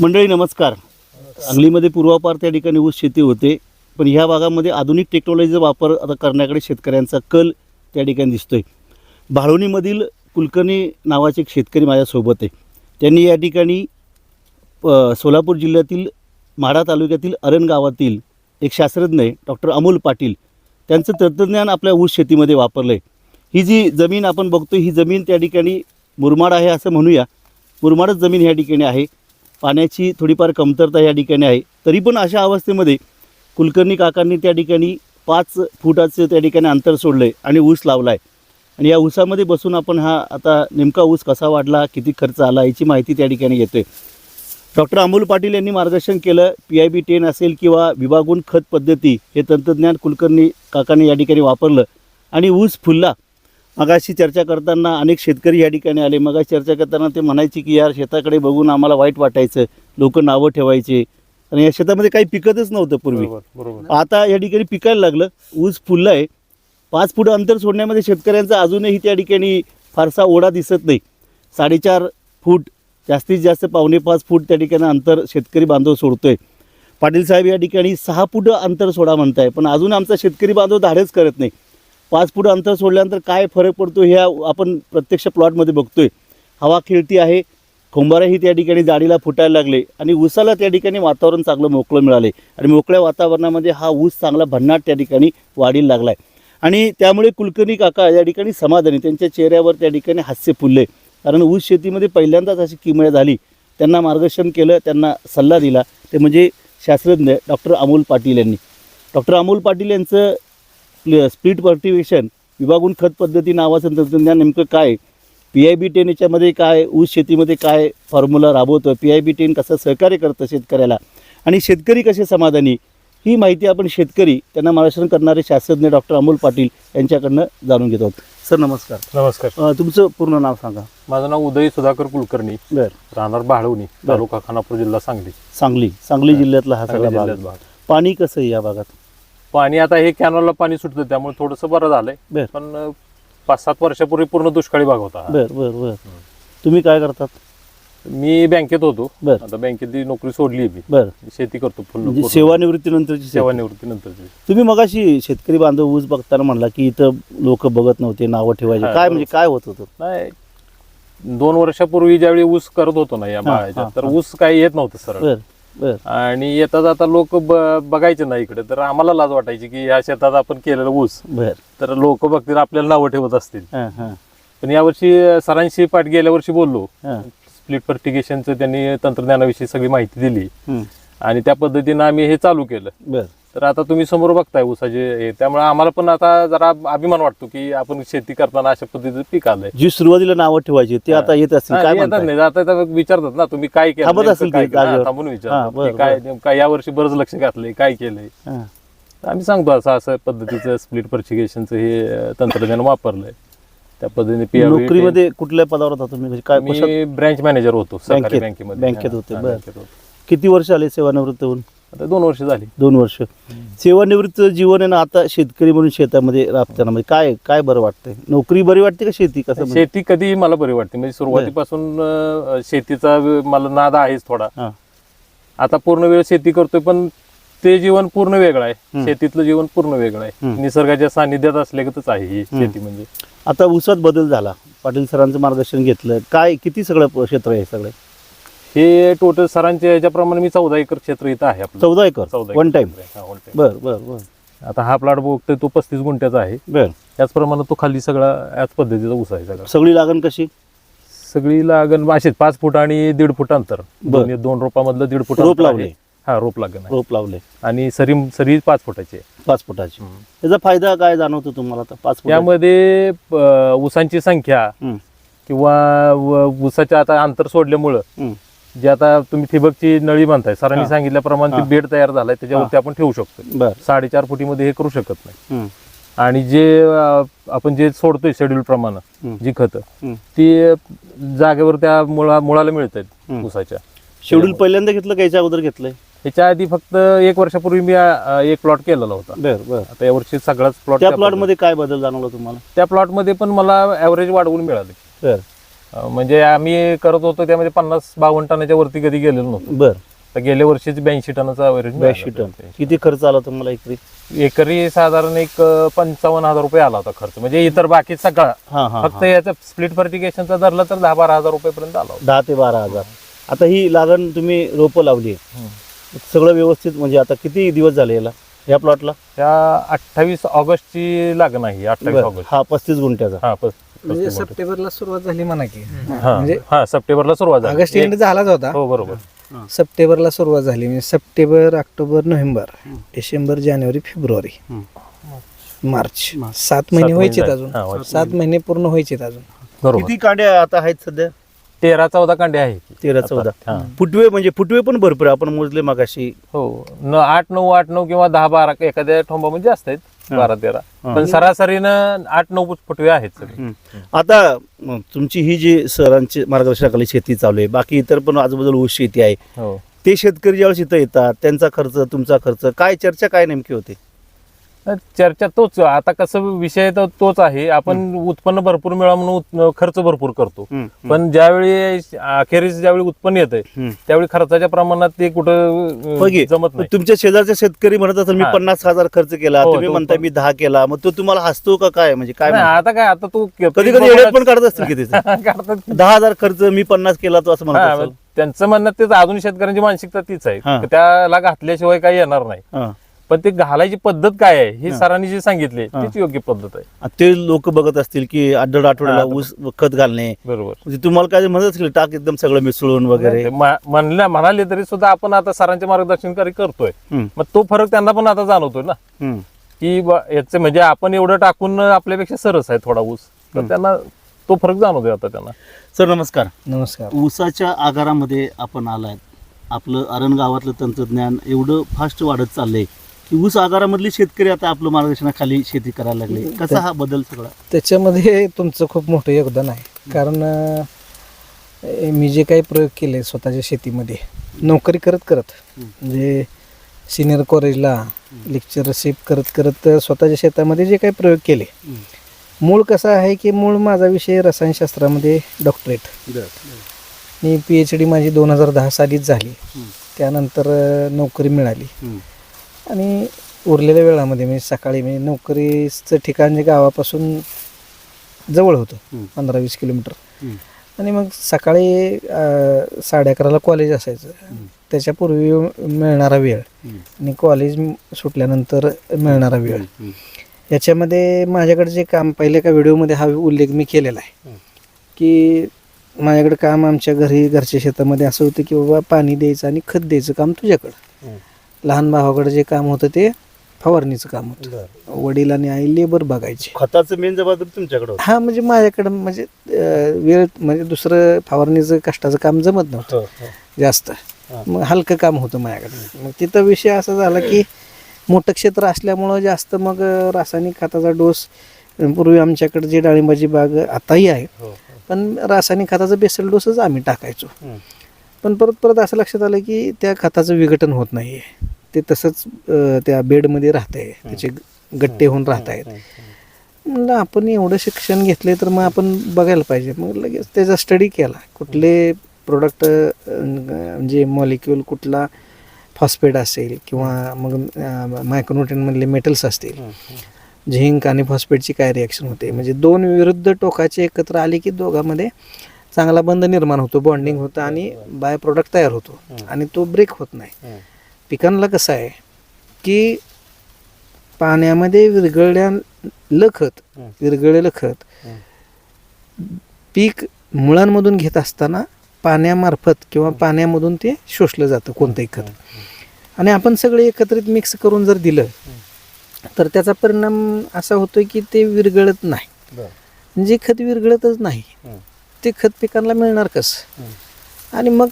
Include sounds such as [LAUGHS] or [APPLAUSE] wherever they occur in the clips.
मंडळी नमस्कार. सांगलीमध्ये पूर्वापार त्या ठिकाणी ऊस शेती होते पण ह्या भागामध्ये आधुनिक टेक्नॉलॉजीचा वापर आता करण्याकडे शेतकऱ्यांचा कल त्या ठिकाणी दिसतोय. भाळवणीमधील कुलकर्णी नावाचे एक शेतकरी माझ्यासोबत आहे. त्यांनी या ठिकाणी सोलापूर जिल्ह्यातील माढा तालुक्यातील अरण गावातील एक शास्त्रज्ञ आहे डॉक्टर अमोल पाटील. त्यांचं तंत्रज्ञान आपल्या ऊस शेतीमध्ये वापरलं आहे ही जी जमीन आपण बघतो ही जमीन त्या ठिकाणी मुरमाड आहे असं म्हणूया. मुरमाडच जमीन ह्या ठिकाणी आहे. पाण्याची थोडीफार कमतरता या ठिकाणी आहे. तरी पण अशा अवस्थेमध्ये कुलकर्णी काकांनी त्या ठिकाणी पाच फुटाचं त्या ठिकाणी अंतर सोडलं आहे आणि ऊस लावला आहे आणि या ऊसामध्ये बसून आपण हा आता नेमका ऊस कसा वाढला किती खर्च आला याची माहिती त्या ठिकाणी घेतोय. डॉक्टर अमोल पाटील यांनी मार्गदर्शन केलं पी आय बी टेन असेल किंवा विभागून खत पद्धती हे तंत्रज्ञान कुलकर्णी काकांनी या ठिकाणी वापरलं आणि ऊस फुलला. मगाशी चर्चा करताना अनेक शेतकरी या ठिकाणी आले. मगाशी चर्चा करताना ते म्हणायचे की यार शेताकडे बघून आम्हाला वाईट वाटायचं. लोक नावं ठेवायचे. आणि या शेतामध्ये काही पिकतच नव्हतं पूर्वी. बरोबर आता या ठिकाणी पिकायला लागलं. ऊस फुलला आहे. पाच फूट अंतर सोडण्यामध्ये शेतकऱ्यांचा अजूनही त्या ठिकाणी फारसा ओढा दिसत नाही. साडेचार फूट जास्तीत जास्त पावणे पाच फूट त्या ठिकाणी अंतर शेतकरी बांधव सोडतोय. पाटील साहेब या ठिकाणी सहा फूट अंतर सोडा म्हणताय. पण अजून आमचा शेतकरी बांधव धाडच करत नाही. पाच फूट अंतर सोडल्यानंतर काय फरक पडतो हे आपण प्रत्यक्ष प्लॉटमध्ये बघतोय. हवा खेळती आहे. खोंबाराही त्या ठिकाणी जाडीला फुटायला लागले आणि ऊसाला त्या ठिकाणी वातावरण चांगलं मोकळं मिळाले. आणि मोकळ्या वातावरणामध्ये हा ऊस चांगला भन्नाट त्या ठिकाणी वाढीला लागला आहे आणि त्यामुळे कुलकर्णी काका या ठिकाणी समाधानी त्यांच्या चेहऱ्यावर त्या ठिकाणी हास्य फुलले. कारण ऊस शेतीमध्ये पहिल्यांदाच अशी किमया झाली. त्यांना मार्गदर्शन केलं त्यांना सल्ला दिला. ते म्हणजे शास्त्रज्ञ डॉक्टर अमोल पाटील यांनी. डॉक्टर अमोल पाटील यांचं स्प्लिट पर्टिवेशन विभागून खत पद्धती नावाचं तंत्रज्ञान नेमकं काय? पी आय बी टेन याच्यामध्ये काय? ऊस शेतीमध्ये काय फॉर्म्युला राबवतं पी आय बी टेन कसं सहकार्य करतं शेतकऱ्याला? आणि शेतकरी कसे समाधानी? ही माहिती आपण शेतकरी त्यांना मार्गदर्शन करणारे शास्त्रज्ञ डॉक्टर अमोल पाटील यांच्याकडनं जाणून घेतो सर नमस्कार. नमस्कार. तुमचं पूर्ण नाव सांगा. माझं नाव उदय सुधाकर कुलकर्णी. बर. राहणार बाळवणी तालुका खानापूर जिल्हा सांगली. सांगली. सांगली जिल्ह्यातला हा सगळा भाग. पाणी कसं आहे या भागात? पाणी आता हे कॅनलला पाणी सुटतं त्यामुळे थोडस बरं झालंय. बर. पण अं, पाच सात वर्षापूर्वी पूर्ण दुष्काळी भाग होता हा. बर बर बर. तुम्ही काय करतात? मी बँकेत होतो. बर. आता बँकेत नोकरी सोडली मी. बर. शेती करतो म्हणजे पूर्ण सेवानिवृत्तीनंतरची सेवा सेवानिवृत्तीनंतरची. तुम्ही मगाशी शेतकरी बांधव ऊस बघताना म्हणला की इथं लोक बघत नव्हते नावं ठेवायचे. हा, काय. म्हणजे काय होत होतं? नाही दोन वर्षापूर्वी ज्यावेळी ऊस करत होतो ना या हा, हा, तर हा. ऊस काही येत नव्हतं सरळ. बर. बर. आणि येतात आता लोक बघायचे ना इकडे. तर आम्हाला लाज वाटायची की या शेतात आपण केलेलं ऊस. बर. तर लोक बघतील आपल्याला नावं ठेवत असतील. पण यावर्षी सरांशी पाठ गेल्या वर्षी बोललो. स्प्लिट फर्टिगेशनचं त्यांनी तंत्रज्ञानाविषयी सगळी माहिती दिली. आणि त्या पद्धतीनं आम्ही हे चालू केलं. बर. तर आता तुम्ही समोर बघताय ऊसाचे हे त्यामुळे आम्हाला पण आता जरा अभिमान वाटतो की आपण शेती करताना अशा पद्धतीचं पीक आलंय. जी सुरुवातीला नावं ठेवायची ते आता येत असतील काय येतात म्हणताय? नाही. आता आता विचारतात ना तुम्ही काय केलं थांबत नेमकं असेल काय ते केलं? हा, जागेवर. थांबून हा, विचारतात. बरं, की काय नेमकं या वर्षी बरंच लक्ष घातलंय काय केलंय? हां. तर आम्ही सांगतो असं असं पद्धतीचं स्प्लिट फर्टिगेशनचं हे अं, तंत्रज्ञान वापरलंय. त्या पद्धतीने नोकरीमध्ये कुठल्या पदावर होता तुम्ही? म्हणजे काय कशात- मी ब्रँच मॅनेजर होतो सरकारी बँकेत- बँकेमध्ये बँकेत होते, हा, बरं. बँकेत होतो. किती वर्ष आले सेवानिवृत्त होऊन? आता दोन वर्ष झाली. दोन वर्ष. सेवानिवृत्त जीवन आहे ना आता शेतकरी म्हणून शेतामध्ये राबताना म्हणजे काय काय बरं वाटतंय? नोकरी बरी वाटते का शेती? कसं म्हणजे? शेती कधी मला बरी वाटते. म्हणजे सुरुवातीपासून अं, शेतीचा मला नाद आहेच थोडा. हां. आता पूर्ण वेळ शेती करतोय पण ते जीवन पूर्ण वेगळं आहे. शेतीतलं जीवन पूर्ण वेगळं आहे. निसर्गाच्या सानिध्यात असल्यागतच आहे ही शेती म्हणजे. आता ऊसात बदल झाला. पाटील सरांचं मार्गदर्शन घेतलं. काय किती सगळं प- क्षेत्र आहे सगळं? हे टोटल सरांच्या याच्याप्रमाणे मी चौदा एकर क्षेत्र इथं आहे आपलं. चौदा एकर? चौदा वन टाइम. बर बर बर. आता हा प्लॉट बघतोय तो पस्तीस गुंठ्याचा आहे. बर. त्याचप्रमाणे तो खाली सगळा याच पद्धतीचा ऊस आहे सगळा. सगळी लागण कशी? सगळी लागण अशीच पाच फूट आणि दीड फूट अंतर. बर. दोन्ही- दोन रोपामधलं दीड फूट रोप अंतर आहे. लावले? हा रोप लागण आहे. रोप लावले. आणि सरी सरी पाच फुटाची आहे. पाच फुटाची. त्याचा फायदा काय जाणवतो तुम्हाला आता पाच फुट त्यामध्ये अं, ऊसांची संख्या हं, किंवा व- ऊसाच्या आता अंतर सोडल्यामुळं हं. जे आता तुम्ही ठिबकची नळी म्हणताय सरांनी हा. सांगितल्याप्रमाणे हा. ती बेड तयार झालाय त्याच्यावरती आपण ठेवू शकतो बर. साडेचार फुटीमध्ये हे करू शकत नाही. हं, आणि जे अं, आपण जे सोडतोय शेड्यूल प्रमाणे. जी खत. ती जागेवर त्या मुळा मुळाला मिळत. आहेत ऊसाच्या. शेड्यूल पहिल्यांदा घेतलं का याच्या अगोदर घेतलंय? ह्याच्या आधी फक्त एक वर्षापूर्वी मी अं, एक प्लॉट केलेला होता. बर बर. आता यावर्षी सगळाच प्लॉट त्या प्लॉटमध्ये काय बदल जाणवला तुम्हाला? त्या प्लॉटमध्ये पण मला ऍव्हरेज वाढवून मिळाले. बर. म्हणजे आम्ही करत होतो त्यामध्ये पन्नास बावन्न टनाच्या वरती कधी गेलेलो नव्हतो. बर. तर गेल्या वर्षीच ब्याऐंशी टनाचा average ब्याऐंशी. टन. किती खर्च आला तुम्हाला एकरी? एकरी साधारण एक पंचावन्न हजार रुपये आला होता खर्च. म्हणजे इतर बाकी सगळा. फक्त याचा स्प्लिट फर्टिगेशनचा धरला तर दहा बारा हजार रुपयेपर्यंत आला होता. दहा ते बारा हजार. आता ही लागण तुम्ही रोपं लावली. सगळं व्यवस्थित म्हणजे आता किती दिवस झाले याला? या प्लॉटला त्या अठ्ठावीस ऑगस्टची लागण आहे अठ्ठावीस ऑगस्ट. हा पस्तीस गुंठ्याचा. हा पस- म्हणजे गुंठे. सप्टेंबरला सुरुवात झाली म्हणा की. हा म्हणजे हा सप्टेंबरला सुरुवात झाली. ऑगस्ट एंड झालाच होता. हो बरोबर. सप्टेंबरला सुरुवात झाली. म्हणजे सप्टेंबर ऑक्टोबर नोव्हेंबर डिसेंबर जानेवारी फेब्रुवारी. मार्च. सात महिने व्हायचे. अजून. हा. सात महिने पूर्ण व्हायचे अजून. बरोबर. किती कांड्या आता आहेत सध्या? तेरा चौदा कांडे आहे तेरा आता. चौदा. हा. फुटवे म्हणजे फुटवे पण भरपूर आहे. आपण मोजले मगाशी. हो. न आठ नऊ आठ नऊ किंवा दहा बारा एखाद्या ठोंबामध्ये जास्त आहेत. बारा तेरा. पण सरासरीनं आठ नऊ फुटवे आहेत सगळे. आता तुमची ही जी सरांची मार्गदर्शनाखाली शेती चालू आहे बाकी इतर पण आजूबाजूला ऊस शेती आहे हो. ते शेतकरी ज्यावेळेस इथं येतात त्यांचा खर्च तुमचा खर्च काय चर्चा काय नेमकी होते? चर्चा तोच आता कसं विषय तर तोच आहे. आपण उत्पन्न भरपूर मिळा म्हणून खर्च भरपूर करतो. पण ज्यावेळी अखेरीस ज्यावेळी उत्पन्न हम्म. त्यावेळी खर्चाच्या प्रमाणात ते कुठं जमत नाही. तुमच्या शेजारचे शेतकरी म्हणत असेल मी. पन्नास हजार खर्च केला हो, तुम्ही तो म्हणताय पण- मी दहा केला. मग तो तुम्हाला हसतो का काय? म्हणजे काय आता काय आता तू कधी कधी पण काढत असतील [LAUGHS] काढतात दहा हजार खर्च मी पन्नास केला तो असं म्हणत त्यांचं म्हणणं तेच अजून शेतकऱ्यांची मानसिकता तीच. आहे. त्याला घातल्याशिवाय काही येणार नाही. पण ते घालायची पद्धत काय आहे हे सरांनी जे सांगितले तीच योग्य पद्धत आहे. ते लोक बघत असतील की आठवड आठवड्याला. ऊस खत घालणे. बरोबर. म्हणजे तुम्हाला काय म्हणत असतील टाक एकदम सगळं मिसळून वगैरे. म्हणल्या म्हणाले तरी सुद्धा आपण आता सरांचे मार्गदर्शनकारी करतोय. हम्म. मग तो फरक त्यांना पण आता जाणवतोय ना. की याचं म्हणजे आपण एवढं टाकून आपल्यापेक्षा सरस आहे थोडा ऊस. तर त्यांना तो फरक जाणवतोय आता त्यांना. सर नमस्कार. नमस्कार. ऊसाच्या आगारामध्ये आपण आलाय. आपलं अरण गावातलं तंत्रज्ञान एवढं फास्ट वाढत चाललंय. ऊस आगारामधले शेतकरी आता आपलं मार्गदर्शनाखाली शेती करायला लागले. कसा हा बदल सगळा? त्याच्यामध्ये तुमचं खूप मोठं योगदान आहे. कारण अं, मी जे काही प्रयोग केले स्वतःच्या शेतीमध्ये नोकरी करत करत म्हणजे सिनियर कॉलेजला लेक्चरशिप करत करत स्वतःच्या शेतामध्ये जे काही प्रयोग केले मूळ कसं आहे की मूळ माझा विषय रसायनशास्त्रामध्ये डॉक्टरेट मी पी एच डी माझी दोन हजार दहा सालीच झाली. त्यानंतर अं, नोकरी मिळाली. आणि उरलेल्या वेळामध्ये मी सकाळी मी नोकरीचं ठिकाण जे गावापासून जवळ होतं. पंधरा वीस किलोमीटर. आणि मग सकाळी साडे अकराला कॉलेज असायचं. त्याच्यापूर्वी मिळणारा वेळ. आणि कॉलेज सुटल्यानंतर मिळणारा वेळ. याच्यामध्ये माझ्याकडे जे काम पहिले का व्हिडिओमध्ये हा उल्लेख मी केलेला आहे. की माझ्याकडे काम आमच्या घरी घरच्या शेतामध्ये असं होतं की बाबा पाणी द्यायचं आणि खत द्यायचं काम तुझ्याकडं. लहान भावाकडे जे काम होतं ते फवारणीचं काम होतं. वडील आणि आई लेबर बघायचे. खताचं मेन जबाबदारी तुमच्याकडे होतं. हा म्हणजे माझ्याकडं म्हणजे अं, वेळ म्हणजे दुसरं फवारणीचं कष्टाचं काम जमत नव्हतं. जास्त. हा. मग हलकं काम होतं माझ्याकडे. मग तिथं विषय असा झाला की मोठं क्षेत्र असल्यामुळं जास्त मग अं, रासायनिक खताचा डोस अं, पूर्वी आमच्याकडे जी डाळिंबाची बाग आताही आहे. पण रासायनिक खताचा बेसल डोसच आम्ही टाकायचो. पण परत परत असं लक्षात आलं की त्या खताचं विघटन होत नाही. आहे ते तसंच त्या बेडमध्ये राहतंय. त्याचे गट्टे होऊन राहत आहेत म्हणलं आपण एवढं शिक्षण घेतले तर मग आपण बघायला पाहिजे. मग लगेच त्याचा स्टडी केला. कुठले प्रोडक्ट म्हणजे मॉलिक्यूल कुठला फॉस्फेट असेल किंवा मग मायक्रोन्युट्रियनमधले मेटल्स असतील. झिंक आणि फॉस्फेटची काय रिॲक्शन होते? म्हणजे दोन विरुद्ध टोकाचे एकत्र आले की दोघांमध्ये चांगला बंध निर्माण होतो बॉन्डिंग होतं आणि बाय प्रोडक्ट तयार होतो आणि तो ब्रेक होत नाही. पिकांना कसं आहे की पाण्यामध्ये विरघळल्या खत विरघळलेलं खत पीक मुळांमधून घेत असताना पाण्यामार्फत किंवा पाण्यामधून ते शोषलं जातं कोणतंही खत. आणि आपण सगळे एकत्रित मिक्स करून जर दिलं तर त्याचा परिणाम असा होतो की ते विरघळत नाही. म्हणजे खत विरघळतच नाही. ते खत पिकांना मिळणार कसं? आणि मग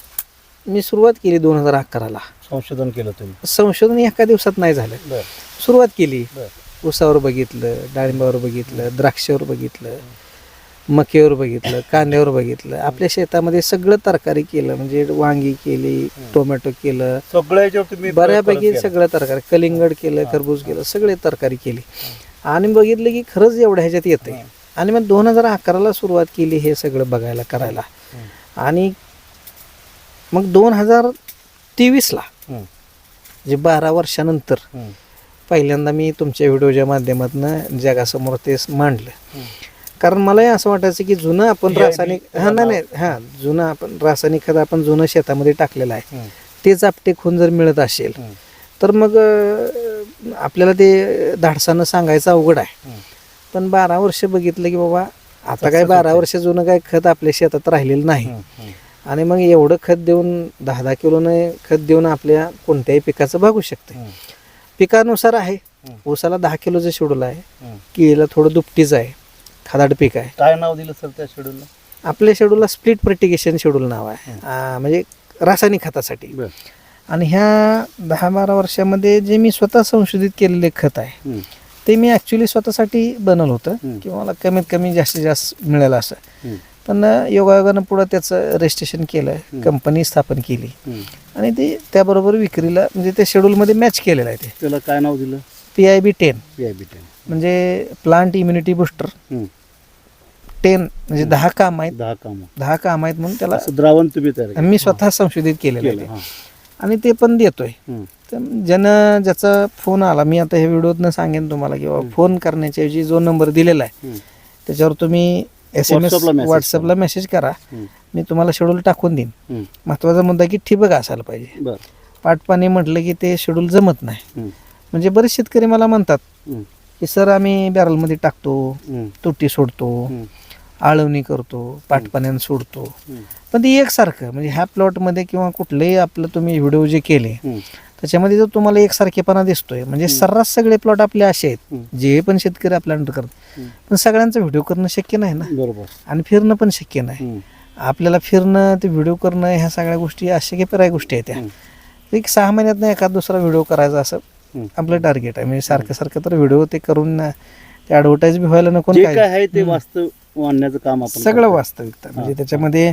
मी सुरुवात केली दोन हजार अकराला. संशोधन केलं तुम्ही? संशोधन एका दिवसात नाही झालं. सुरुवात केली. बर. ऊसावर बघितलं डाळिंबावर बघितलं द्राक्षावर बघितलं मक्यावर बघितलं कांद्यावर बघितलं. आपल्या शेतामध्ये सगळं तरकारी केलं म्हणजे वांगी केली टोमॅटो केलं. तुम्ही बऱ्यापैकी सगळं तरकारी कलिंगड केलं खरबूज केलं सगळे तरकारी केली. आणि बघितलं की खरंच एवढ्या ह्याच्यात येते आणि मग दोन हजार अकराला सुरुवात केली हे सगळं बघायला करायला आणि मग दोन हजार तेवीसला. जे बारा वर्षानंतर. पहिल्यांदा मी तुमच्या व्हिडिओच्या माध्यमातून जगासमोर ते मांडलं कारण मलाही असं वाटायचं की जुनं आपण रासायनिक हा नाही नाही हा जुनं आपण रासायनिक खत आपण जुनं शेतामध्ये टाकलेलं आहे. तेच आपटे खून जर मिळत असेल. तर मग आपल्याला ते धाडसानं सांगायचं अवघड आहे. पण बारा वर्ष बघितलं की बाबा आता काय बारा. वर्ष जुनं काय खत आपल्या शेतात राहिलेलं नाही. आणि मग एवढं खत देऊन दहा दहा किलोने खत देऊन आपल्या कोणत्याही पिकाचं भागू शकते. पिकानुसार आहे. ऊसाला दहा किलोचं शेड्यूल आहे. केळीला थोडं दुपटीच आहे खादाड पीक आहे काय नाव दिलं सर त्या शेड्यूलला आपल्या शेड्यूलला स्प्लिट प्रिटिगेशन शेड्यूल नाव आहे म्हणजे रासायनिक खतासाठी आणि ह्या दहा बारा वर्षामध्ये जे मी स्वतः संशोधित केलेले खत आहे. ते मी ॲक्च्युली स्वतःसाठी बनवलं होतं. की मला कमीत कमी जास्तीत जास्त मिळेल असं. पण योगायोगानं पुढं त्याचं रजिस्ट्रेशन केलं. कंपनी स्थापन केली. आणि ते त्याबरोबर विक्रीला म्हणजे ते शेड्यूलमध्ये मॅच केलेलं आहे ते. त्याला काय नाव दिलं? P I B ten P I B ten म्हणजे प्लांट इम्युनिटी बुस्टर टेन म्हणजे दहा काम आहेत. दहा काम. दहा काम आहेत म्हणून त्याला द्रावण तुम्ही. मी स्वतः संशोधित केलेलं आहे. आणि ते पण देतोय हं. तर ज्यानं ज्याचा फोन आला मी आता हे व्हिडिओतनं सांगेन तुम्हाला की बाबा फोन करण्याच्या ऐवजी जो नंबर दिलेला आहे. त्याच्यावर तुम्ही एस एम एस व्हॉट्सअपला मेसेज करा. मी तुम्हाला शेड्यूल टाकून देईन. महत्त्वाचा मुद्दा की ठिबक असायला पाहिजे पाटपाणी म्हटलं की ते शेड्यूल जमत नाही. म्हणजे बरेच शेतकरी मला म्हणतात. की सर आम्ही बॅरलमध्ये टाकतो. तुटी सोडतो. आळवणी करतो पाटपाण्यानं सोडतो. पण ते एकसारखं म्हणजे ह्या प्लॉटमध्ये किंवा कुठलंही आपलं तुम्ही व्हिडिओ जे केले. त्याच्यामध्ये जर तुम्हाला एकसारखेपणा दिसतोय म्हणजे सर्रास सगळे प्लॉट आपले असे आहेत. जे पण शेतकरी आपल्या अंडर करतात. पण सगळ्यांचा व्हिडिओ करणं शक्य नाही ना बरोबर आणि फिरणं पण शक्य नाही. आपल्याला फिरणं ते व्हिडिओ करणं ह्या सगळ्या गोष्टी अशक्य पर्याय गोष्टी आहेत त्या. एक सहा महिन्यात एखाद दुसरा व्हिडिओ करायचा असं. आपलं टार्गेट आहे म्हणजे सारखं सारखं तर व्हिडिओ ते करून ना, ते ॲडव्हर्टाईज बी व्हायला नको काय काय आहे ते वास्तव आणण्याचं काम आपण सगळं करतो. वास्तविकता म्हणजे त्याच्यामध्ये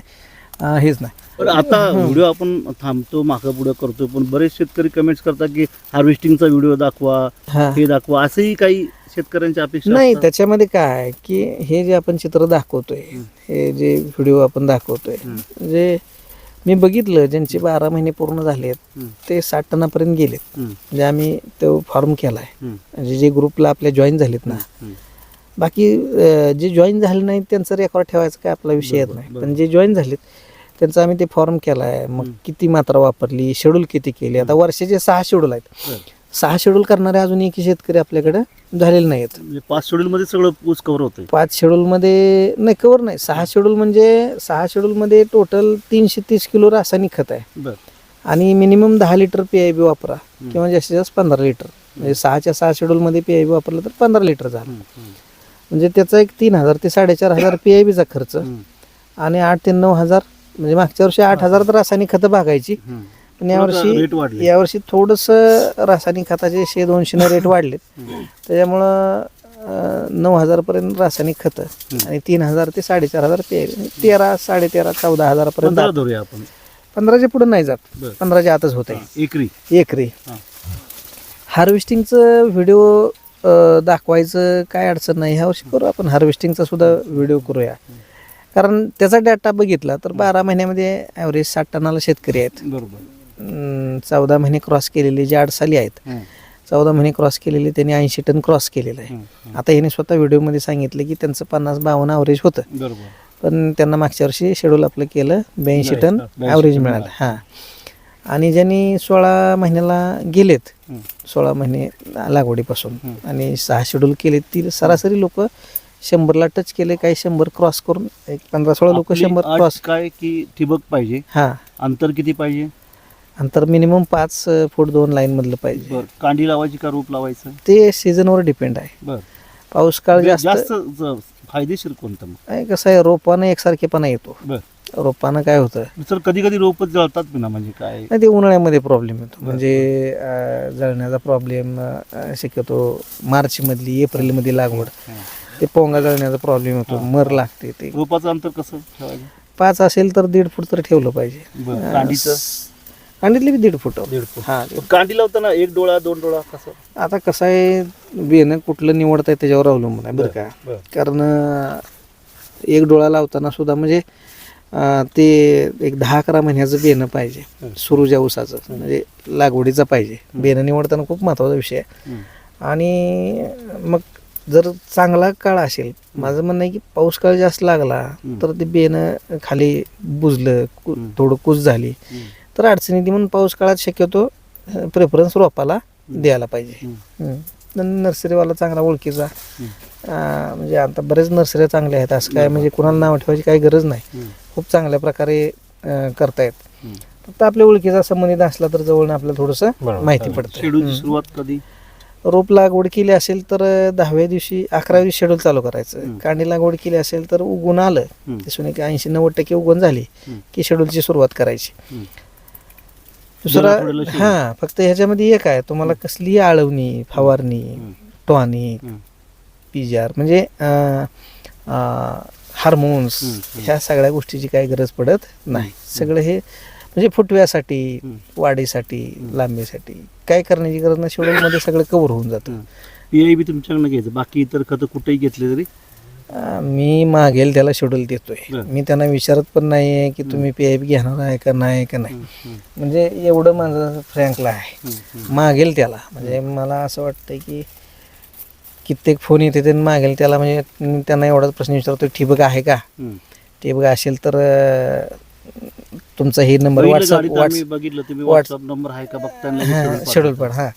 अं, हेच नाही पण आता व्हिडिओ आपण थांबतो मागं पुढं करतो पण बरेच शेतकरी कमेंट्स करतात की हार्वेस्टिंगचा व्हिडिओ दाखवा हा हे दाखवा असंही काही शेतकऱ्यांच्या अपेक्षा नाही असतात. त्याच्यामध्ये काय आहे की हे जे आपण चित्र दाखवतोय हे जे व्हिडिओ आपण दाखवतोय. म्हणजे मी बघितलं ज्यांचे बारा महिने पूर्ण झालेत. ते साठ टनापर्यंत गेलेत. म्हणजे आम्ही तो फॉर्म केलाय. म्हणजे जे ग्रुपला आपल्या जॉईन झालेत ना. बाकी जे जॉईन झाले नाहीत त्यांचा रेकॉर्ड ठेवायचा काय आपला विषय येत नाही. पण जे जॉईन झालेत त्यांचा आम्ही ते फॉर्म केलाय. मग हं. किती मात्रा वापरली शेड्यूल किती केली? आता वर्षाचे सहा शेड्यूल आहेत. सहा शेड्यूल करणारे अजून एकही शेतकरी आपल्याकडे झालेले नाहीत. म्हणजे पाच शेड्यूल मध्ये सगळं ऊस कव्हर होतंय. पाच शेड्यूलमध्ये नाही कवर नाही. सहा शेड्यूल म्हणजे सहा शेड्यूलमध्ये टोटल तीनशे तीस किलो रासायनिक खत आहे. आणि मिनिमम दहा लिटर पी आय बी वापरा. किंवा जास्तीत जास्त पंधरा लिटर म्हणजे सहाच्या सहा शेड्यूलमध्ये पी आय बी वापरलं तर पंधरा लिटर झालं. म्हणजे त्याचा एक तीन हजार ते साडेचार हजार पी आय बीचा खर्च. आणि आठ ते नऊ हजार म्हणजे मागच्या वर्षी आठ हजार तर रासायनिक खतं भागायची. पण यावर्षी यावर्षी थोडंसं रासायनिक खताचे शे दोनशेनं रेट वाढलेत. त्याच्यामुळं नऊ हजारपर्यंत रासायनिक खतं आणि तीन हजार ते साडेचार हजार पे तेरा साडेतेरा चौदा हजारापर्यंत आपण. पंधराच्या पुढे नाही जात. पंधराच्या आतच होत आहे एकरी. एकरी. हार्वेस्टिंगचं व्हिडिओ दाखवायचं काय अडचण नाही. ह्या वर्षी करू आपण. हार्वेस्टिंगचा सुद्धा व्हिडिओ करूया. कारण त्याचा डाटा बघितला तर बारा महिन्यामध्ये ॲव्हरेज साठ टनाला शेतकरी आहेत. बरोबर. चौदा महिने क्रॉस केलेले जे अडसाली आहेत. चौदा महिने क्रॉस केलेले त्यांनी ऐंशी टन क्रॉस केलेलं आहे. आता ह्याने स्वतः व्हिडिओमध्ये सांगितलं की त्यांचं पन्नास बावन्न ॲव्हरेज होतं. पण त्यांना मागच्या वर्षी शेड्यूल आपलं केलं ब्याऐंशी टन ॲव्हरेज मिळालं. हां. आणि ज्यांनी सोळा महिन्याला गेलेत. सोळा महिने लागवडीपासून. आणि सहा शेड्यूल केले ती सरासरी लोक शंभरला टच केले काही शंभर क्रॉस करून एक पंधरा सोळा लोक शंभर क्रॉस काय की ठिबक पाहिजे? हां. अंतर किती पाहिजे? अंतर मिनिमम पाच फूट दोन लाईन मधलं पाहिजे. बर. कांडी लावायची का रोप लावायचं? ते सीझनवर डिपेंड आहे. पाऊस काळ जास्त जास्त फायदेशीर कोणतं कसं आहे रोपानं एकसारखेपणा येतो. बर. रोपानं काय होतं सर कधी कधी रोप जळतात ना म्हणजे काय? नाही ते उन्हाळ्यामध्ये प्रॉब्लेम येतो. म्हणजे अं, जळण्याचा प्रॉब्लेम शक्यतो मार्चमधली एप्रिलमध्ये लागवड. ते पोंगा जळण्याचा प्रॉब्लेम होतो मर लागते ते. रोपाचं अंतर कसं ठेवायचं? पाच असेल तर दीड फूट तर ठेवलं पाहिजे. बर कांडीचं? कांडीतली बी दीड फुट. दीड फूट. हा कांडी लावताना एक डोळा दोन डोळा कसं? आता कसं आहे बियाणं कुठलं निवडताय त्याच्यावर अवलंबून आहे बरं का? बरं. कारण अं, एक डोळा लावताना सुद्धा म्हणजे ते एक दहा अकरा महिन्याचं बियाणं पाहिजे. सुरूच्या ऊसाचं म्हणजे लागवडीचं पाहिजे. बियाणं निवडताना खूप महत्त्वाचा विषय आहे. आणि मग जर चांगला काळ असेल माझं म्हणणं आहे की पाऊस काळ जास्त लागला तर ते बियाणं खाली बुजलं थोडं कुस झाली. तर अडचणी म्हणून पाऊस काळात शक्यतो प्रेफरन्स रोपाला द्यायला पाहिजे. नर्सरीवाला चांगला ओळखीचा म्हणजे आता बरेच नर्सऱ्या चांगल्या आहेत असं काय म्हणजे कुणाला नाव ठेवायची काही गरज नाही. खूप चांगल्या प्रकारे करतायत. फक्त आपल्या ओळखीचा संबंधित असला तर जवळ आपल्याला थोडंसं. माहिती पडतं सुरुवात कधी रोप लागवड केली असेल तर दहाव्या दिवशी अकराव्या दिवशी शेड्यूल चालू करायचं. कांडी लागवड केली असेल तर उगून आलं. दिसून एक ऐंशी नव्वद टक्के उगवण झाली. की शेड्यूलची सुरुवात करायची. दुसरा हा फक्त ह्याच्यामध्ये एक आहे तुम्हाला कसली आळवणी फवारणी हम्म. टॉनिक हम्म. पिजार म्हणजे हार्मोन्स. ह्या सगळ्या गोष्टीची काही गरज पडत नाही. सगळं हे म्हणजे फुटव्यासाठी. वाढीसाठी लांबीसाठी काय करण्याची गरज नाही शेड्यूलमध्ये सगळं कव्हर होऊन जातं. पीआय बी तुमच्याकडनं घ्यायचं बाकी इतर खतं कुठेही घेतले तरी? मी मागेल त्याला शेड्यूल देतोय. मी त्यांना विचारत पण नाही आहे की तुम्ही पी आय पी घेणार आहे का नाही का नाही. म्हणजे एवढं माझं फ्रँकला आहे. मागेल त्याला. म्हणजे मला असं वाटतं की कित्येक फोन येते ते मागेल त्याला म्हणजे त्यांना एवढाच प्रश्न विचारतो ठिबक आहे का. ठिबक असेल तर तुमचा हे नंबर व्हॉट्सअप गाडीत व्हॉट्स आम्ही बघितलं तुम्ही व्हॉट्स- व्हॉट्सअप नंबर आहे का? बघता शेड्यूल पण हां.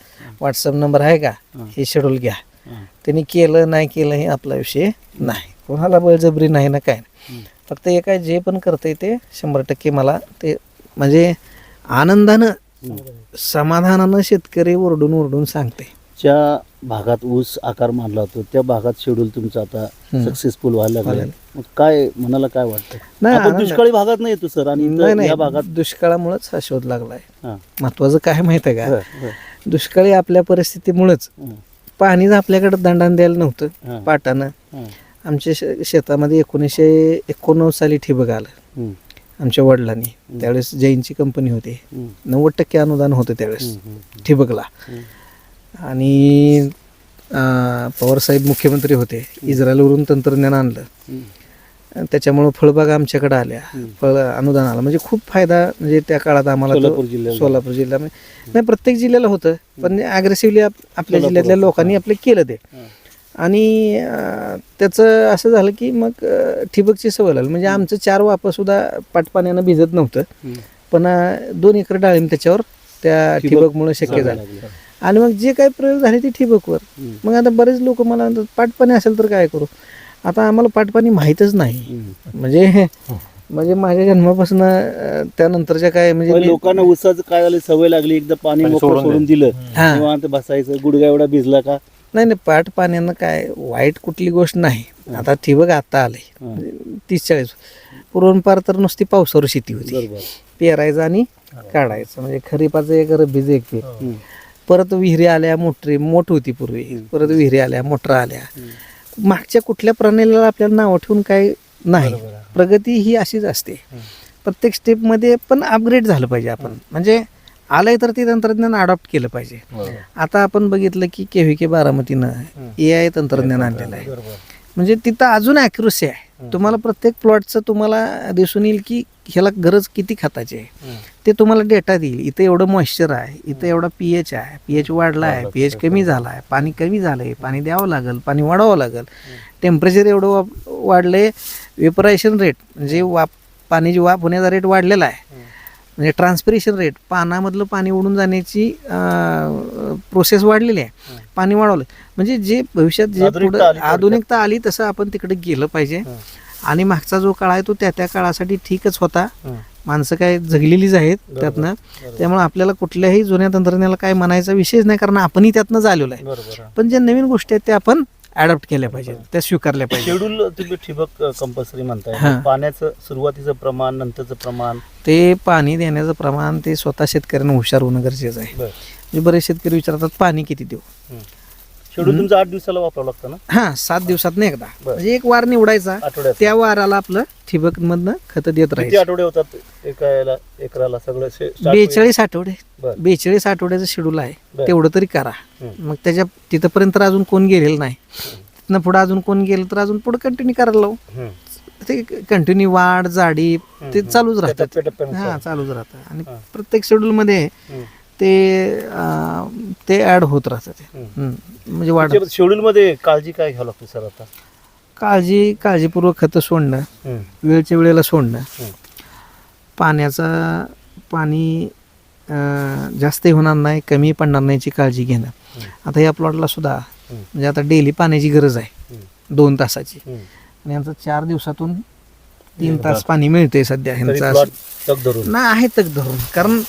व्हॉट्सअप नंबर आहे का? हां. शेड्यूल घ्या. त्यांनी केलं नाही केलं हे आपला विषय नाही. कोणाला बळजबरी नाही ना काय. फक्त एक आहे जे पण करते ते शंभर टक्के मला ते म्हणजे आनंदानं समाधानानं शेतकरी ओरडून ओरडून सांगते ज्या भागात ऊस आकार मानला होतो त्या भागात शेड्यूल तुमचं आता. सक्सेसफुल व्हायला लागलं मग काय मनाला काय वाटतं? नाही, आपण दुष्काळी भागात नाही येतो सर आणि या भागात दुष्काळामुळेच हा शोध लागलाय. महत्वाचं काय माहिती आहे का. दुष्काळी आपल्या परिस्थितीमुळेच पाणीच आपल्याकडे दंडान द्यायला नव्हतं. पाटानं. आमच्या शेतामध्ये एकोणीसशे एकोणनव्वद साली ठिबक आलं. आमच्या वडिलांनी. त्यावेळेस जैनची कंपनी होती. नव्वद टक्के अनुदान होतं त्यावेळेस ठिबकला. आणि पवारसाहेब मुख्यमंत्री होते. इस्रायलवरून तंत्रज्ञान आणलं. आणि त्याच्यामुळं फळबागा आमच्याकडे आल्या. फळ अनुदान आलं. म्हणजे खूप फायदा म्हणजे त्या काळात आम्हाला सोलापूर. सोलापूर जिल्ह्यामध्ये नाही प्रत्येक जिल्ह्याला होतं. पण अग्रेसिव्हली आपल्या जिल्ह्यातल्या. लोकांनी आपलं केलं ते. आणि त्याचं असं झालं की मग ठिबकची सवय लागली. म्हणजे आमचं चार वापं सुद्धा पाटपाण्यानं भिजत नव्हतं. पण दोन एकर डाळिंब त्याच्यावर त्या ठिबक ठिबकमुळे शक्य झालं. आणि मग जे काही प्रयोग झाले ते ठिबकवर. मग आता बरेच लोक मला म्हणतात पाटपाणी असेल तर काय करू? आता आम्हाला पाटपाणी माहीतच नाही. म्हणजे म्हणजे माझ्या जन्मापासून त्यानंतरच्या काय म्हणजे लोकांना ऊसाचं काय झालं? सवय लागली एकदा पाणी सोडून. दिलं. हा. बसायचं गुडघा एवढा भिजला का? नाही नाही पाट पाण्यानं काय वाईट कुठली गोष्ट नाही. आता ठिबक आता आलंय. म्हणजे तीस चाळीस पूर्वपार तर नुसती पावसावर शेती होती. पेरायचं आणि काढायचं. म्हणजे खरीपाचं एक रब्बीचं एक पीक परत विहिरी आल्या मोटरी मोठ होती पूर्वी. परत विहिरी आल्या मोटर आल्या. मागच्या कुठल्या प्रणालीला आपल्याला नाव ठेवून काय नाही. प्रगती ही अशीच असते. प्रत्येक स्टेपमध्ये पण अपग्रेड झालं पाहिजे आपण. म्हणजे आलंय तर ते तंत्रज्ञान अडॉप्ट केलं पाहिजे. आता आपण बघितलं की K V K बारामतीनं A I तंत्रज्ञान आणलेलं आहे. म्हणजे तिथं अजून ॲक्युरसी आहे. तुम्हाला प्रत्येक प्लॉटचं तुम्हाला दिसून येईल की ह्याला गरज किती खताची आहे. ते तुम्हाला डेटा देईल. इथं एवढं मॉइश्चर आहे इथं एवढा पी एच आहे पी एच वाढला आहे पी एच कमी झाला आहे पाणी कमी झालं आहे पाणी द्यावं लागेल पाणी वाढवावं लागेल. टेम्परेचर एवढं वाप वाढले वेपरायशन रेट म्हणजे वाप पाण्याची वाफ होण्याचा रेट वाढलेला आहे. म्हणजे ट्रान्सपिरेशन रेट पानामधलं पाणी उडून जाण्याची प्रोसेस वाढलेली आहे. पाणी वाढवलं. म्हणजे जे भविष्यात जे आधुनिकता पुढे. आधुनिकता आली तसं आपण तिकडे गेलं पाहिजे. आणि मागचा जो काळ आहे तो त्या त्या काळासाठी ठीकच होता. माणसं काय जगलेलीच आहेत त्यातनं. त्यामुळे आपल्याला कुठल्याही जुन्या तंत्रज्ञानाला काय म्हणायचा विषयच नाही कारण आपणही त्यातनं झालेलो आहे. पण ज्या नवीन गोष्टी आहेत त्या आपण अडॉप्ट केल्या पाहिजेत त्या स्वीकारल्या पाहिजे शेड्यूल तुम्ही ठिबक कंपल्सरी म्हणताय. हां. पाण्याचं सुरुवातीचं प्रमाण नंतरचं प्रमाण? ते पाणी देण्याचं प्रमाण ते स्वतः शेतकऱ्यांना हुशार होणं गरजेचं आहे. बरं. म्हणजे बरेच शेतकरी विचारतात पाणी किती देऊ? शेड्यूल तुमचं आठ दिवसाला वापरावं लागतं ना? हा सात दिवसात नाही एकदा. बरं. म्हणजे एक वार निवडायचा आठवड्यात त्या वाराला आपलं ठिबक मधनं खत देत किती राहायचं. आठवडे होतात एका याला एकराला सगळं शे- start बेचाळीस आठवडे. बरं. बेचाळीस आठवड्याचं शेड्यूल आहे. बरं. तेवढं तरी करा. हम्म. मग त्याच्या तिथपर्यंत तर अजून कोण गेलेलं नाही. तिथनं पुढे अजून कोण गेलं तर अजून पुढे कंटिन्यू करायला लावू. हम्म. ते कंटिन्यू वाढ जाडी ते चालूच राहतात. हा चालूच राहतं आणि हा. प्रत्येक शेड्यूल मध्ये हम्म. ते अं, ते ऍड होत राहतं ते हम्म. म्हणजे वाढ शेड्यूल मध्ये काळजी काय घ्यावं लागते सर आता काळजी काळजीपूर्वक खतं सोडणं हम्म. वेळच्या वेळेला सोडणं हम्म. पाण्याचा पाणी अं, जास्तही होणार नाही कमी पडणार नाही याची काळजी घेणं हम्म. आता या प्लॉटला सुद्धा हम्म. म्हणजे आता डेली पाण्याची गरज आहे हम्म. दोन तासाची हम्म. आणि यांचं चार दिवसातून तीन तास. पाणी मिळते सध्या तरी ह्यांचं plot असं- तग धरून ना आहे तक धरून कारण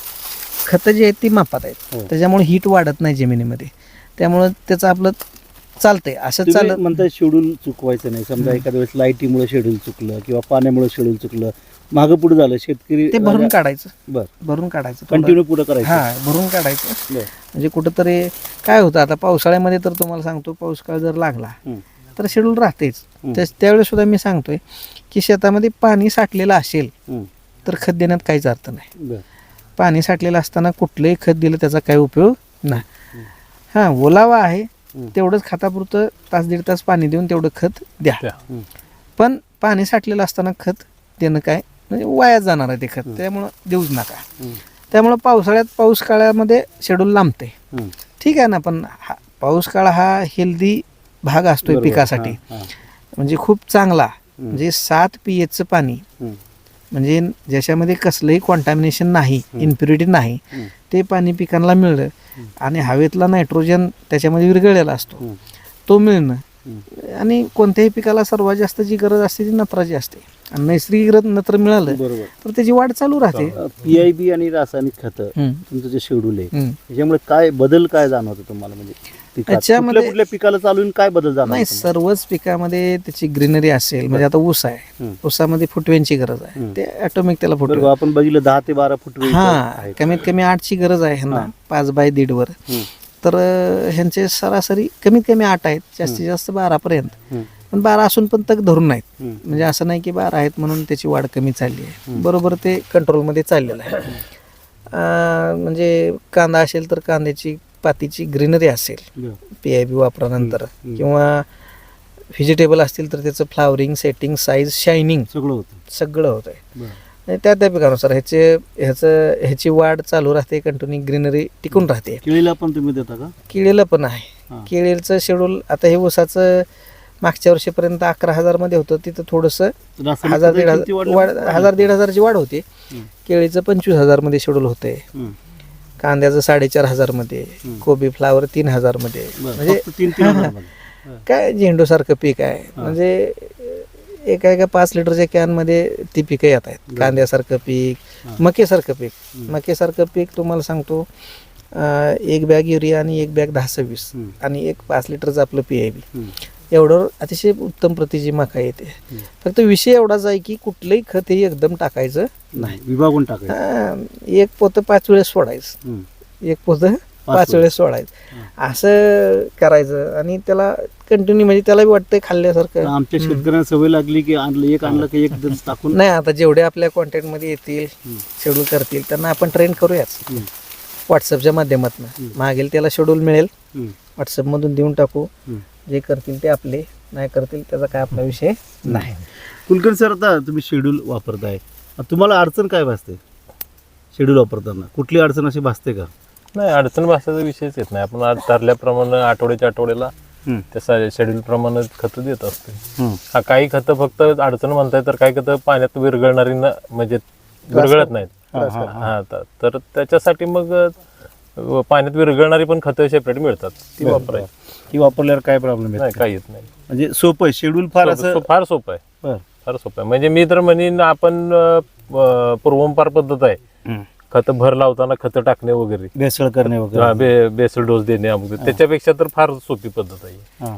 खतं जी आहेत ती मापात आहेत. हो. त्याच्यामुळे हीट वाढत नाही जमिनीमध्ये. त्यामुळं त्याचं आपलं चालतंय. असं चालत म्हणताय शेड्यूल चुकवायचं नाही. समजा एखाद्या वेळेस लाईटीमुळे शेड्यूल चुकलं किंवा पाण्यामुळे शेड्यूल चुकलं. मागं पुढे झालं शेतकरी ते भरून काढायचं. बर. भरून काढायचं. कंटिन्यू पुढे करायचं. हा भरून काढायचं. म्हणजे कुठंतरी काय होतं आता पावसाळ्यामध्ये तर तुम्हाला सांगतो पाऊस काळ जर लागला. तर शेड्यूल राहतेच. त्यावेळेस सुद्धा मी सांगतोय की शेतामध्ये पाणी साठलेलं असेल. तर खत देण्यात काहीच अर्थ नाही. पाणी साठलेलं असताना कुठलंही खत दिलं त्याचा काही उपयोग नाही हां ओलावा आहे. तेवढंच खतापुरतं तास दीड तास पाणी देऊन तेवढं खत द्या. पण पाणी साठलेलं असताना खत देणं काय म्हणजे वाया जाणार आहे ते खत. त्यामुळं देऊच नका. त्यामुळं पावसाळ्यात पाऊस काळामध्ये शेड्यूल लांबते. ठीक आहे ना पण हा पाऊस काळ हा हेल्दी भाग असतोय. पिकासाठी. म्हणजे खूप चांगला. म्हणजे सात पी एचचं पाणी. म्हणजे ज्याच्यामध्ये कसलंही कॉन्टॅमिनेशन नाही हम्म. इम्प्युरिटी नाही. ते पाणी पिकांना मिळलं आणि हवेतला नायट्रोजन त्याच्यामध्ये विरघळलेला असतो. तो मिळणं. आणि कोणत्याही पिकाला सर्वात जास्त जी गरज असते ती नत्राची असते आणि नैसर्गिक गरज नत्र मिळालं तर त्याची वाढ चालू राहते पीआयबी आणि रासायनिक खतं. तुमचं जे शेड्यूल आहे. त्याच्यामुळे काय बदल काय जाणवतो तुम्हाला म्हणजे पिकात याच्यामध्ये- कुठल्या कुठल्या पिकाला चालून काय बदल नाही जाणवतो सर्वच पिकामध्ये त्याची ग्रीनरी असेल म्हणजे आता ऊस आहे हम्म. ऊसामध्ये फुटव्यांची गरज आहे. ते ऑटोमॅटिक त्याला फुटवे आपण बघितलं दहा ते बारा फूट वेळी हा आहेत. कमीत कमी आठची गरज आहे ह्यांना हा. पाच बाय दीड वर हम्म. तर अं, ह्यांचे सरासरी कमीत कमी आठ आहेत जास्तीत जास्त बारा पर्यंत हम्म. पण बारा असून पण तक धरून नाहीत हम्म. म्हणजे असं नाही की बारा आहेत म्हणून त्याची वाढ कमी चालली आहे. बरोबर ते कंट्रोलमध्ये चाललेलं आहे अं, म्हणजे कांदा असेल तर कांद्याची पातीची ग्रीनरी असेल. पी आय बी वापरानंतर. किंवा व्हेजिटेबल असतील तर त्याचं फ्लावरिंग सेटिंग साईज शायनिंग सगळं होतं सगळं होत आहे त्या त्या पिकानुसार ह्याचे ह्याचं ह्याची वाढ चालू राहते कंटिन्यू ग्रीनरी टिकून राहते केळीला पण तुम्ही देता का केळीला पण आहे. केळीचं शेड्यूल आता हे ऊसाचं मागच्या वर्षीपर्यंत अकरा हजारमध्ये होतं तिथं थोडंसं हजार दीड हजार हजार दीड हजारची वाढ होती. केळीचं पंचवीस हजारमध्ये शेड्यूल होते. कांद्याचं साडेचार हजारमध्ये हम्म. कोबी फ्लावर तीन. म्हणजे हजारमध्ये. बरं. काय झेंडू सारखं पीक आहे. म्हणजे एका एका पाच लिटरच्या कॅनमध्ये ती पिकं येत आहेत. कांद्यासारखं पीक. मकेसारखं पीक. मकेसारखं पीक तुम्हाला सांगतो अं, एक बॅग युरिया आणि एक बॅग दहा सव्वीस हम्म. आणि एक पाच लिटरचं आपलं पी आय बी हम्म. एवढं अतिशय उत्तम प्रतीची मका येते. फक्त विषय एवढाच आहे की कुठलंही खत हे एकदम टाकायचं नाही विभागून टाकायचं एक पोतं पाच वेळेस सोडायचं. एक पोतं पाच वेळेस. सोडायचं असं करायचं आणि त्याला कंटिन्यू म्हणजे त्याला वाटतंय खाल्ल्यासारखं आमच्या शेतकऱ्यांना सवय लागली की आणलं एक आणलं की एक टाकून नाही आता जेवढे आपल्या कॉन्टॅक्टमध्ये येतील. शेड्यूल करतील त्यांना आपण ट्रेन करूयाच. व्हॉट्सअपच्या माध्यमातून. मागेल त्याला शेड्यूल मिळेल हम्म. व्हॉट्सअपमधून देऊन टाकू. जे करतील ते आपले नाही करतील त्याचा काय आपला विषय नाही. कुलकर्णी सर आता तुम्ही शेड्यूल वापरताय. तुम्हाला अडचण काय भासते? शेड्यूल वापरताना. कुठली अडचण अशी भासते का? नाही अडचण भाषाचा विषयच येत नाही. आपण आज ठरल्याप्रमाणे आठवड्याच्या आठवड्याला. त्या शेड्यूल प्रमाणे खतं देत असतो. हा काही खतं फक्त अडचण म्हणताय तर काही खतं पाण्यात विरघळणारी न म्हणजे विरघळत नाहीत. हा, तर त्याच्यासाठी मग पाण्यात विरघळणारी पण खतं सेपरेट मिळतात. ती बरं, वापरायची. की वापरल्यावर काय प्रॉब्लेम नाही येत काही येत नाही. म्हणजे सोपं आहे शेड्यूल फार सोपं- असं सो- फार सोपं आहे. बरं. फार सोपं आहे. म्हणजे मी तर म्हणेन आपण अं, अं, पूर्वंपार पद्धत आहे. खतं भर लावताना खतं टाकणे वगैरे. भेसळ करणे हा, वगैरे. बे- बेसल डोस देणे अमुक त्याच्यापेक्षा तर फार सोपी पद्धत आहे. हा.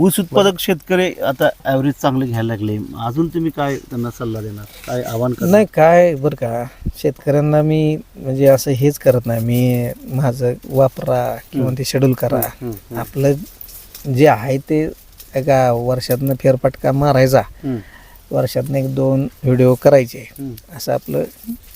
ऊस उत्पादक शेतकरी आता ॲव्हरेज चांगले घ्यायला लागले. अजून तुम्ही काय त्यांना सल्ला देणार? काय आव्हान करणार? नाही काय बरं का शेतकऱ्यांना मी म्हणजे असं हेच करत नाही. मी माझं वापरा किंवा ते शेड्यूल करा. आपलं जे आहे ते एका वर्षातनं फेरफटका मारायचा. वर्षातनं एक दोन व्हिडिओ करायचे. असं आपलं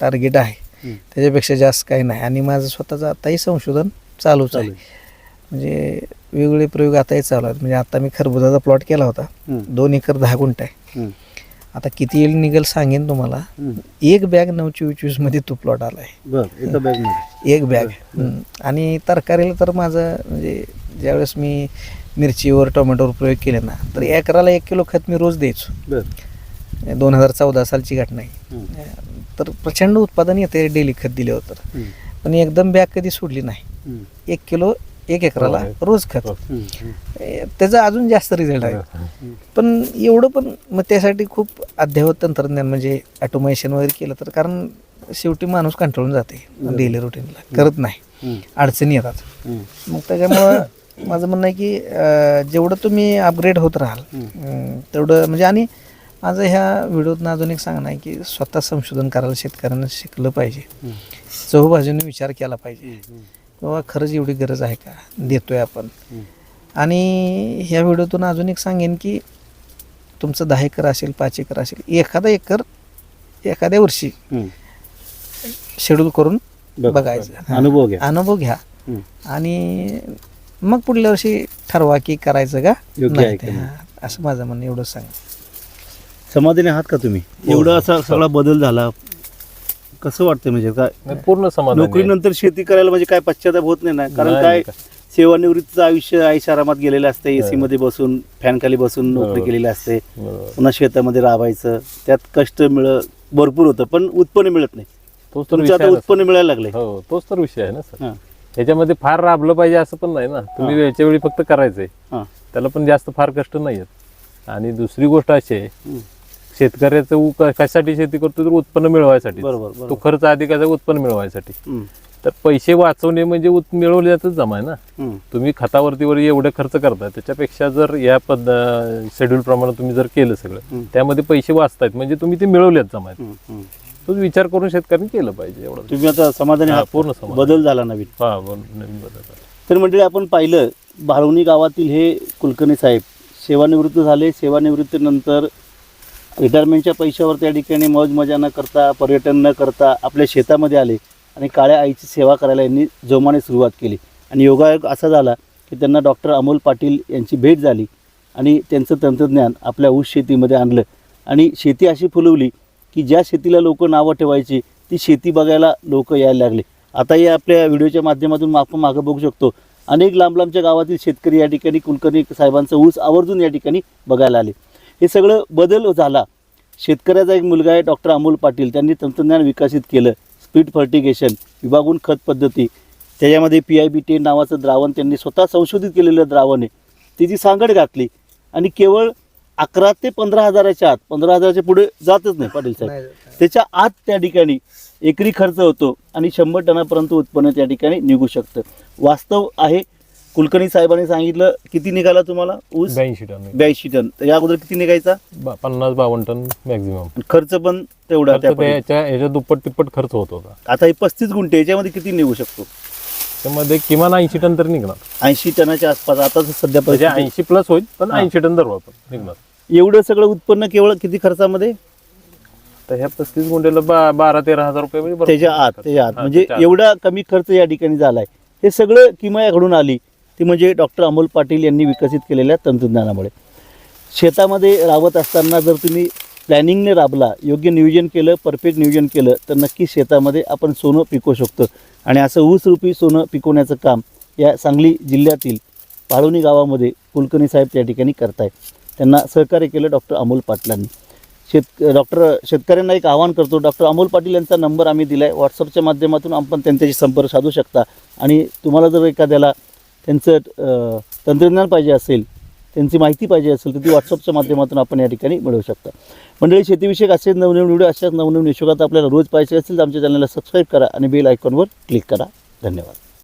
टार्गेट आहे. त्याच्यापेक्षा जास्त काही नाही. आणि माझं स्वतःचं आताही संशोधन चालूच चालू आहे आहे. म्हणजे वेगवेगळे प्रयोग आताही चालू आहेत. म्हणजे आता मी खरबुजाचा प्लॉट केला होता. दोन एकर दहा गुंठ आहे. आता किती येईल निघेल सांगेन तुम्हाला. एक बॅग नऊ चोवीसमध्ये तो प्लॉट आलाय. बर एका बॅग. आणि तरकारीला तर माझं म्हणजे ज्यावेळेस मी मिरचीवर टोमॅटोवर प्रयोग केले ना तर एकराला एक किलो खत मी रोज द्यायचो. दोन हजार चौदा सालची घटना आहे. तर प्रचंड उत्पादन येते डेली खत दिले तर. हं, पण एकदम बॅग कधी सोडली नाही. एक किलो एक एकराला हो, रोज खत. हो. हं, ए, त्याचा अजून जास्त रिझल्ट आहे. पण एवढं पण मग त्यासाठी खूप अद्ययावत तंत्रज्ञान म्हणजे ऑटोमेशन वगैरे केलं तर कारण शेवटी माणूस कंटाळून जाते. डेली रुटीनला करत नाही. अडचणी येतात. मग त्याच्यामुळं [COUGHS] माझं म्हणणं आहे की जेवढं तुम्ही अपग्रेड होत राहाल तेवढं म्हणजे आणि माझं ह्या व्हिडिओतनं अजून एक सांगणं आहे की स्वतः संशोधन करायला शेतकऱ्यांना शिकलं पाहिजे. चहूबाजूने विचार केला पाहिजे. बाबा खरंच एवढी गरज आहे का देतोय आपण हं. आणि ह्या व्हिडिओतून अजून एक सांगेन की तुमचं दहा एकर असेल पाच एकर असेल एखादा एकर एखाद्या वर्षी हं. शेड्यूल करून बघ, बघायचं हा. अनुभव घ्या अनुभव घ्या हं. आणि मग पुढल्या वर्षी ठरवा की करायचं का नाही. हा. असं माझं म्हणणं एवढं सांग समाधानी आहात का तुम्ही एवढा असा सगळा बदल झाला कसं वाटतं म्हणजे काय? नाही, पूर्ण समाधान आहे. नोकरीनंतर शेती करायला म्हणजे काय पश्चाताप होत नाही ना? कारण नाही, काय नाही. सेवानिवृत्तीचं आयुष्य आयुष्य आरामात गेलेलं असतं एसी मध्ये बसून फॅन खाली बसून नोकरी बरोबर. केलेली असते. बरोबर. पुन्हा शेतामध्ये राबायचं. त्यात कष्ट मिळ भरपूर होतं पण उत्पन्न मिळत नाही. तोच तर तुमचं विषय आता आहे ना, उत्पन्न मिळायला लागले सर. हो तोच तर विषय आहे ना सर. हा. ह्याच्यामध्ये फार राबलं पाहिजे असं पण नाही ना. तुम्ही वेळच्या वेळी फक्त करायचंय. हा. त्याला पण जास्त फार कष्ट नाही आहेत आणि दुसरी गोष्ट अशी आहे हम्म. शेतकऱ्याचं उ- कशासाठी शेती करतो तर उत्पन्न मिळवायसाठी बरोबर, तो. खर्च अधिकाचा उत्पन्न मिळवायसाठी हम्म, तर पैसे वाचवणे म्हणजे उत- मिळवल्यातच जमा आहे ना हम्म, तुम्ही खतावरतीवर एवढे खर्च करताय त्याच्यापेक्षा जर या पद्ध शेड्यूल प्रमाणे तुम्ही जर केलं सगळं हम्म. त्यामध्ये पैसे वाचतायत म्हणजे तुम्ही ते मिळवल्यात जमा आहेत हम्म, हम्म. तोच विचार करून शेतकऱ्यांनी केलं पाहिजे एवढं तुम्ही आता समाधानी हा, आहात पूर्ण समाधानी. बदल झाला नवीन हा ब- नवीन बदल. तर मंडळी आपण पाहिलं बाळवणी गावातील हे कुलकर्णी साहेब सेवानिवृत्त झाले सेवानिवृत्तीनंतर रिटायरमेंटच्या पैशावर त्या ठिकाणी मौज मजा न करता पर्यटन न करता आपल्या शेतामध्ये आले आणि काळ्या आईची सेवा करायला यांनी जोमाने सुरुवात केली. आणि योगायोग असा झाला की त्यांना डॉक्टर अमोल पाटील यांची भेट झाली आणि त्यांचं तंत्रज्ञान आपल्या ऊस शेतीमध्ये आणलं. आणि शेती अशी फुलवली की ज्या शेतीला लोक नावं ठेवायची ती शेती बघायला लोक यायला लागले. आता या आपल्या व्हिडिओच्या माध्यमातून आपण मागं बघू शकतो अनेक लांब लांबच्या गावातील शेतकरी या ठिकाणी कुलकर्णी साहेबांचा ऊस आवर्जून या ठिकाणी बघायला आले. हे सगळं बदल झाला. शेतकऱ्याचा एक मुलगा आहे डॉक्टर अमोल पाटील. त्यांनी तंत्रज्ञान विकसित केलं. स्पीड फर्टिगेशन विभागून खत पद्धती. त्याच्यामध्ये पी आय बी टेन नावाचं द्रावण त्यांनी स्वतः संशोधित केलेलं द्रावण आहे. त्याची सांगड घातली. आणि केवळ अकरा ते पंधरा हजाराच्या आत पंधरा हजाराच्या पुढे जातच नाही पाटील साहेब. त्याच्या आत त्या ठिकाणी एकरी खर्च होतो आणि शंभर टनापर्यंत उत्पन्न त्या ठिकाणी निघू शकतं. वास्तव आहे कुलकर्णी साहेबांनी सांगितलं किती निघाला तुम्हाला ऊस? ब्याऐंशी टन. ब्याऐंशी टन. तर या अगोदर किती निघायचा? बा- पन्नास बावन्न टन मॅक्झिमम खर्च पण तेवढा त्या पटीने. याच्या याच्या दुप्पट तिप्पट खर्च होत होता. आता हे पस्तीस गुंठे याच्यामध्ये किती निघू शकतो? त्यामध्ये किमान ऐंशी टन तरी निघणार. ऐंशी टनाच्या आसपास आता तर सध्या म्हणजे परिस्थिती- ऐंशी प्लस होईल पण हा. ऐंशी टन धरू आपण निघणार. एवढं सगळं उत्पन्न केवळ किती खर्चामध्ये? तर ह्या पस्तीस गुंठ्याला बा- बारा तेरा हजार रुपये म्हणजे भरपूर त्याच्या आत. त्याच्या आत. हा, म्हणजे त्याच्या आत. एवढा कमी खर्च या ठिकाणी झालाय. हे सगळं किमया घडून आली. ती म्हणजे डॉक्टर अमोल पाटील यांनी विकसित केलेल्या तंत्रज्ञानामुळे. शेतामध्ये राबत असताना जर तुम्ही प्लॅनिंगने राबला योग्य नियोजन केलं परफेक्ट नियोजन केलं तर नक्की शेतामध्ये आपण सोनं पिकवू शकतो. आणि असं ऊसरूपी सोनं पिकवण्याचं काम या सांगली जिल्ह्यातील पाळवणी गावामध्ये कुलकर्णी साहेब त्या ठिकाणी करतायत त्यांना सहकार्य केलं डॉक्टर अमोल पाटलांनी. शेत डॉक्टर शेतकऱ्यांना एक आवाहन करतो डॉक्टर अमोल पाटील यांचा नंबर आम्ही दिला आहे व्हॉट्सअपच्या माध्यमातून आपण त्यांच्याशी संपर्क साधू शकता. आणि तुम्हाला जर एखाद्याला त्यांचं तंत्रज्ञान पाहिजे असेल त्यांची माहिती पाहिजे असेल तर ती व्हॉट्सअपच्या माध्यमातून आपण या ठिकाणी मिळवू शकता. मंडळी शेतीविषयक असेच नवनवीन व्हिडिओ अशाच नवनवीन यशोगात आपल्याला रोज पाहिजे असेल तर आमच्या चॅनलला सबस्क्राईब करा आणि बेल आयकॉनवर क्लिक करा. धन्यवाद.